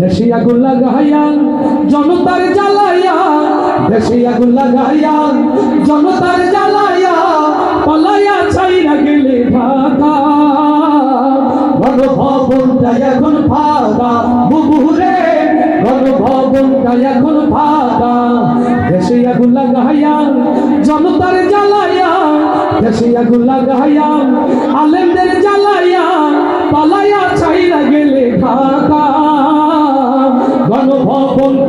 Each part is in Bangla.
দেশে আগুন লাগাইয়া জনতার জ্বালাইয়া দেশে আগুন লাগাইয়া জনতার জ্বালাইয়া, পালাইয়া ছাইরা গেলে ঢাকা। গণভবনটা এখন ফাঁকা, বুবুরে, গণভবনটা এখন ফাঁকা। দেশে আগুন লাগাইয়া জনতার জ্বালাইয়া দেশে আগুন লাগাইয়া আলেমদের জ্বালাইয়া, পালাইয়া ছাইরা গেলে ঢাকা।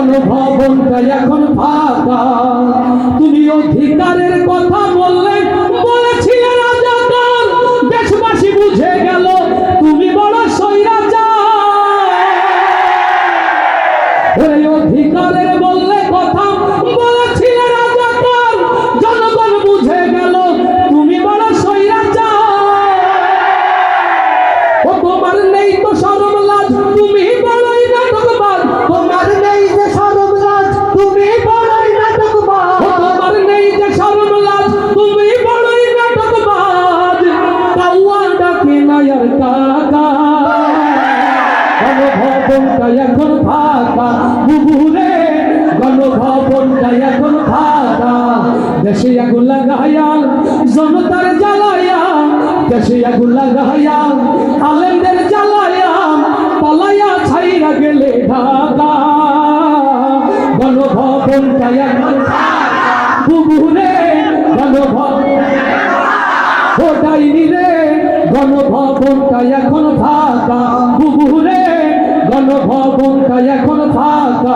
গণভবনটা এখন ফাঁকা। ফাঁকা বুবুরে গণভবনটা এখন ফাঁকা। দেশে আগুন লাগাইয়া জনতার জ্বালাইয়া দেশে আগুন লাগাইয়া আলেমদের জ্বালাইয়া পালাইয়া ছাইরা গেলে ঢাকা। গণভবনটা এখন বুবুরে, গণভবন ও ডাইনি রে গণভবনটা এখন ফাঁকা। বুবুরে গণভবনটা এখন ফাঁকা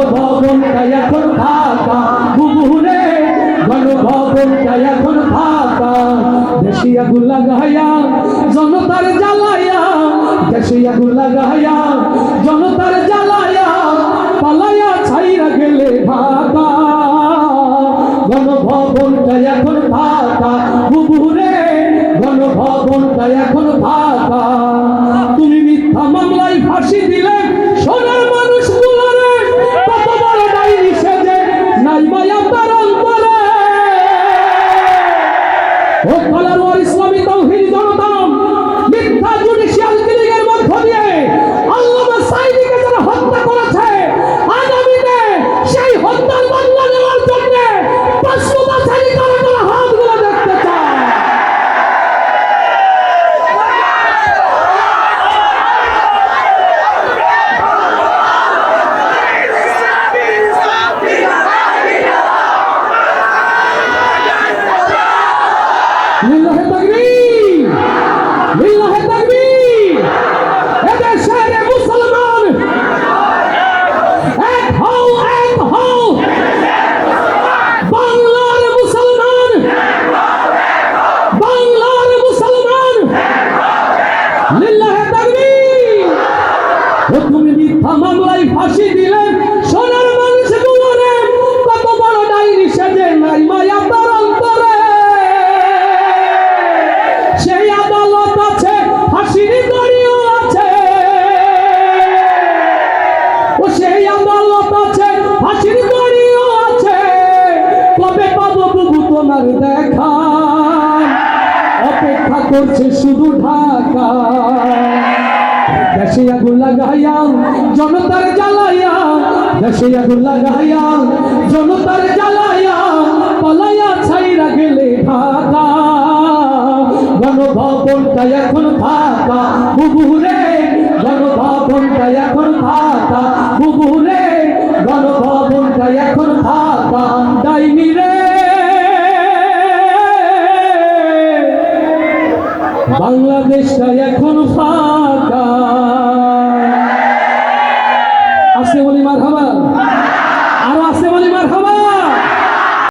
গণভবনটা এখন ফাঁকা। বুবুরে গণভবনটা এখন ফাঁকা। দেশিয়া গুলা গায়া জনতার জ্বালায়া দেশিয়া গুলা গায়া করছে শুধু ঢাকা। দেশে আগুন লাগাইয়া জনতার জ্বালাইয়া দেশে আগুন লাগাইয়া জনতার বাংলাদেশটা এখন ফাঁকা।